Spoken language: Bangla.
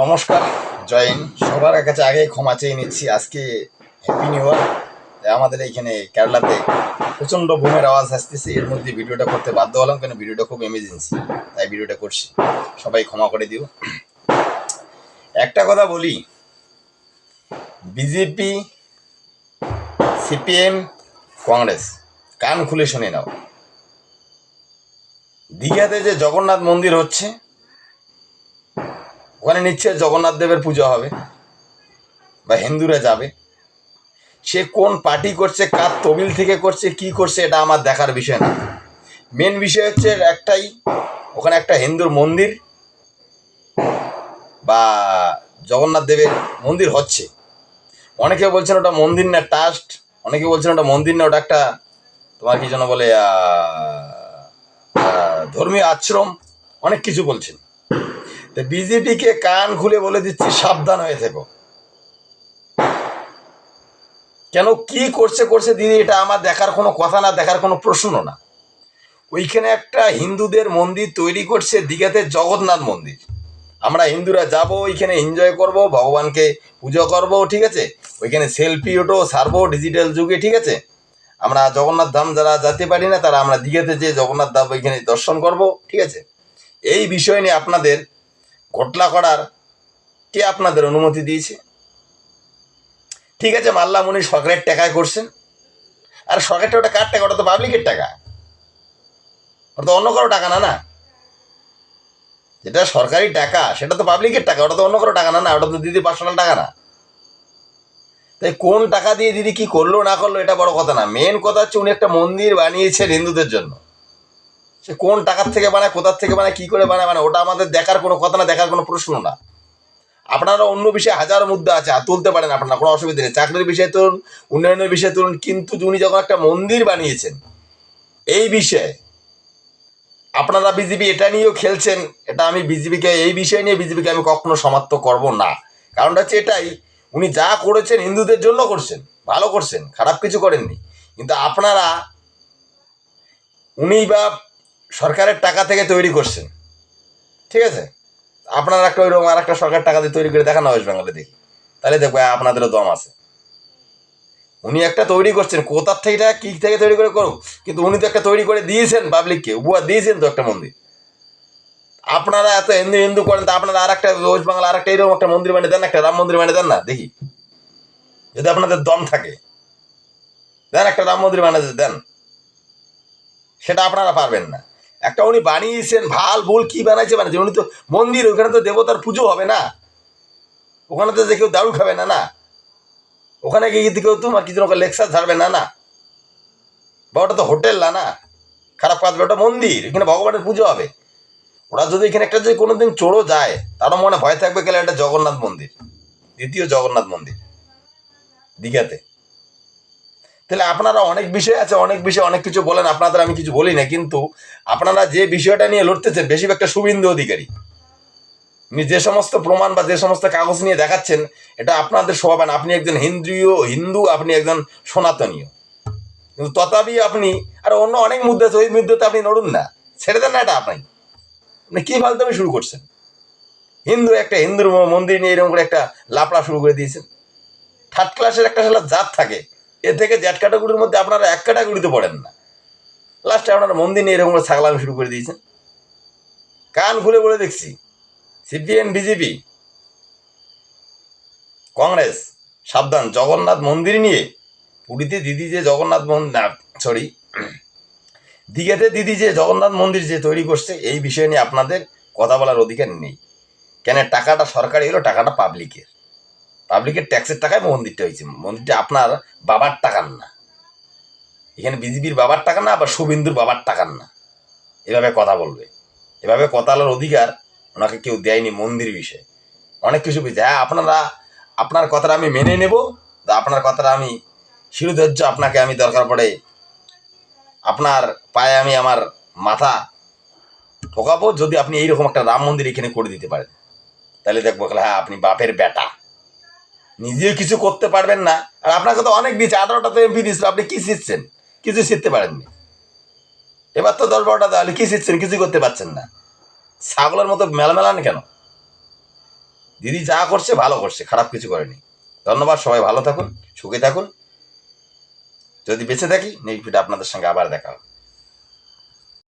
নমস্কার জয়েন সবার কাছে আগে ক্ষমা চেয়ে নিচ্ছি। আজকে হ্যাপি নিউ ইয়ার আমাদের এইখানে কেরালাতে প্রচণ্ড বোমের আওয়াজ আসতেছে। এর মধ্যে ভিডিওটা করতে বাধ্য হলাম কেন ভিডিওটা খুব এমার্জেন্সি তাই ভিডিওটা করছি। সবাই ক্ষমা করে দিও। একটা কথা বলি। বিজেপি সিপিএম কংগ্রেস কান খুলে শুনে নাও। দীঘাতে যে জগন্নাথ মন্দির হচ্ছে ওখানে নিশ্চয় জগন্নাথ দেবের পুজো হবে বা হিন্দুরা যাবে। সে কোন পার্টি করছে, কার তবিল থেকে করছে, কি করছে, এটা আমার দেখার বিষয় না। মেন বিষয় হচ্ছে একটাই, ওখানে একটা হিন্দুর মন্দির বা জগন্নাথ দেবের মন্দির হচ্ছে। অনেকে বলছেন ওটা মন্দির না ট্রাস্ট অনেকে বলছেন ওটা মন্দির না, ওটা একটা তোমার কি যেন বলে ধর্মীয় আশ্রম। অনেক কিছু বলছেন। বিজেপিকে কান খুলে বলে দিচ্ছি, সাবধান হয়ে থেকো। কেন, কি করছে করছে দিদি, এটা আমার দেখার কোনো কথা না, দেখার কোনো প্রশ্ন না। ওইখানে একটা হিন্দুদের মন্দির তৈরি করছে, দীঘাতে জগন্নাথ মন্দির। আমরা হিন্দুরা যাব, ওইখানে এনজয় করব, ভগবানকে পুজো করব, ঠিক আছে? ওইখানে সেলফি ওটো সারবো ডিজিটাল যুগে, ঠিক আছে? আমরা জগন্নাথ ধাম যারা যেতে পারি না, তারা আমরা দীঘাতে যে জগন্নাথ ধাম ওইখানে দর্শন করব, ঠিক আছে? এই বিষয় নিয়ে আপনাদের ঘটলা করার কে আপনাদের অনুমতি দিয়েছে? ঠিক আছে মাল্লাম উনি সরকারের টাকায় করছেন। আর সরকারটা ওটা কার টাকা? ওটা তো পাবলিকের টাকা। ওটা তো অন্য কারও টাকা না না? যেটা সরকারি টাকা, সেটা তো পাবলিকের টাকা, ওটা তো অন্য কারও টাকা না না? ওটা তো দিদি পার্সোনাল টাকা না। তাই কোন টাকা দিয়ে দিদি কি করল, না করল, এটা বড় কথা না। মেন কথা হচ্ছে উনি একটা মন্দির বানিয়েছেন হিন্দুদের জন্য। সে কোন টাকার থেকে বানায়, কোথার থেকে বানায়, কি করে বানায় মানে ওটা আমাদের দেখার কোনো কথা না, দেখার কোনো প্রশ্ন না। আপনারা অন্য বিষয়ে হাজার মুদ্রা আছে, আর তুলতে পারেন আপনারা, কোনো অসুবিধা নেই। চাকরির বিষয়ে তুলুন, উন্নয়নের বিষয়ে তুলুন, কিন্তু উনি যখন একটা মন্দির বানিয়েছেন, এই বিষয়ে আপনারা বিজেপি এটা নিয়েও খেলছেন, এটা আমি বিজেপিকে, এই বিষয় নিয়ে বিজেপিকে আমি কখনো সমাপ্ত করব না। কারণটা হচ্ছে এটাই, উনি যা করেছেন হিন্দুদের জন্য করছেন, ভালো করছেন, খারাপ কিছু করেননি। কিন্তু আপনারা, উনি বা সরকারের টাকা থেকে তৈরি করছেন। ঠিক আছে? আপনারা একটা ওইরকম আর একটা সরকার টাকা দিয়ে তৈরি করে দেখানো ওয়েস্ট বেঙ্গলে দেখি। তাহলে দেখব হ্যাঁ, আপনাদেরও দম আছে। উনি একটা তৈরি করছেন কোথার থেকে এটা কি থেকে তৈরি করে করুক? কিন্তু উনি তো একটা তৈরি করে দিয়েছেন পাবলিককে উপহার দিয়েছেন তো একটা মন্দির। আপনারা এত হিন্দু হিন্দু করেন তা আপনারা আর একটা ওয়েস্ট বাংলা আর একটা এরকম একটা মন্দির বানিয়ে দেন একটা রাম মন্দির বানিয়ে দেন না? দেখি। যদি আপনাদের দম থাকে দেন একটা রাম মন্দির বানিয়ে দেন। সেটা আপনারা পারবেন না। একটা উনি বানিয়েছেন, ভালো ভুল কি বানাইছে বানিয়েছে উনি তো মন্দির, ওখানে তো দেবতার পুজো হবে না। ওখানে তো যে কেউ দারু খাবে না না। ওখানে গিয়ে কেউ তোমার কিছু লেকচার ছাড়বে, না না। বা ওটা তো হোটেল না না। খারাপ কাজ ওটা মন্দির, এখানে ভগবানের পুজো হবে। ওরা যদি এখানে একটা যদি কোনোদিন চোরও যায়, তারও মনে ভয় থাকবে গেলে একটা জগন্নাথ মন্দির, দ্বিতীয় জগন্নাথ মন্দির, দীঘাতে। তাহলে আপনারা অনেক বিষয় আছে, অনেক বিষয়, অনেক কিছু বলেন, আপনাদের আমি কিছু বলি না, কিন্তু আপনারা যে বিষয়টা নিয়ে লড়তেছেন, বেশিরভাগটা শুভেন্দু অধিকারী। উনি যে সমস্ত প্রমাণ বা যে সমস্ত কাগজ নিয়ে দেখাচ্ছেন, এটা আপনাদের স্বভাব। আপনি একজন হিন্দুও হিন্দু, আপনি একজন সনাতনীয়। কিন্তু তথাপি আপনি, আর অন্য অনেক মুদ্রা আছে, ওই মুদ্রাতে আপনি নড়ুন না, ছেড়ে দেন না এটা আপনি। আপনি কী ফালতামি শুরু করছেন? হিন্দু একটা, হিন্দুর মন্দির নিয়ে এরকম করে একটা লাপড়া শুরু করে দিয়েছেন। থার্ড ক্লাসের একটা সালা জাত থাকে। এ থেকে জ্যাট ক্যাটাগরির মধ্যে আপনারা এক ক্যাটাগরিতে পড়েন না। লাস্টে আপনারা মন্দির নিয়ে এরকম করে ছাগলামি শুরু করে দিয়েছেন। কান খুলে বলে দেখছি, সিপিএম, বিজেপি, কংগ্রেস, সাবধান, জগন্নাথ মন্দির নিয়ে পুরীতে দিদি যে জগন্নাথ মন্দির সরি দীঘাতে দিদি যে জগন্নাথ মন্দির যে তৈরি করছে, এই বিষয় নিয়ে আপনাদের কথা বলার অধিকার নেই। কেন, টাকাটা সরকারি হলো টাকাটা পাবলিকের পাবলিকের ট্যাক্সের টাকায় মন্দিরটা হয়েছে। মন্দিরটা আপনার বাবার টাকার না। এখানে বিজেপির বাবার টাকা না, আবার শুভেন্দুর বাবার টাকার না। এভাবে কথা বলবে। এভাবে কথা বলার অধিকার ওনাকে কেউ দেয়নি মন্দির বিষয়ে। অনেক কিছু বুঝছে হ্যাঁ আপনারা, আপনার কথাটা আমি মেনে নেব। আপনার কথাটা আমি, শিরোধার্য আপনাকে আমি দরকার পড়ে, আপনার পায়ে আমি আমার মাথা ঠোকাবো। যদি আপনি এইরকম একটা রাম মন্দির এখানে করে দিতে পারেন, তাহলে দেখব হ্যাঁ আপনি বাপের বেটা। নিজেও কিছু করতে পারবেন না। আর আপনাকে তো অনেক দিয়েছে, আঠারোটা তো এমপি দিয়েছিল, আপনি কি শিখছেন? কিছু শিখতে পারেননি। এবার তো দশ বারোটা, তাহলে কি শিখছেন? কিছু করতে পারছেন না। ছাগলের মতো মেলা মেলান কেন? দিদি যা করছে, ভালো করছে, খারাপ কিছু করেনি। ধন্যবাদ, সবাই ভালো থাকুন, সুখে থাকুন। যদি বেঁচে থাকি, নেক্সট ভিডিও আপনাদের সঙ্গে আবার দেখা হবে।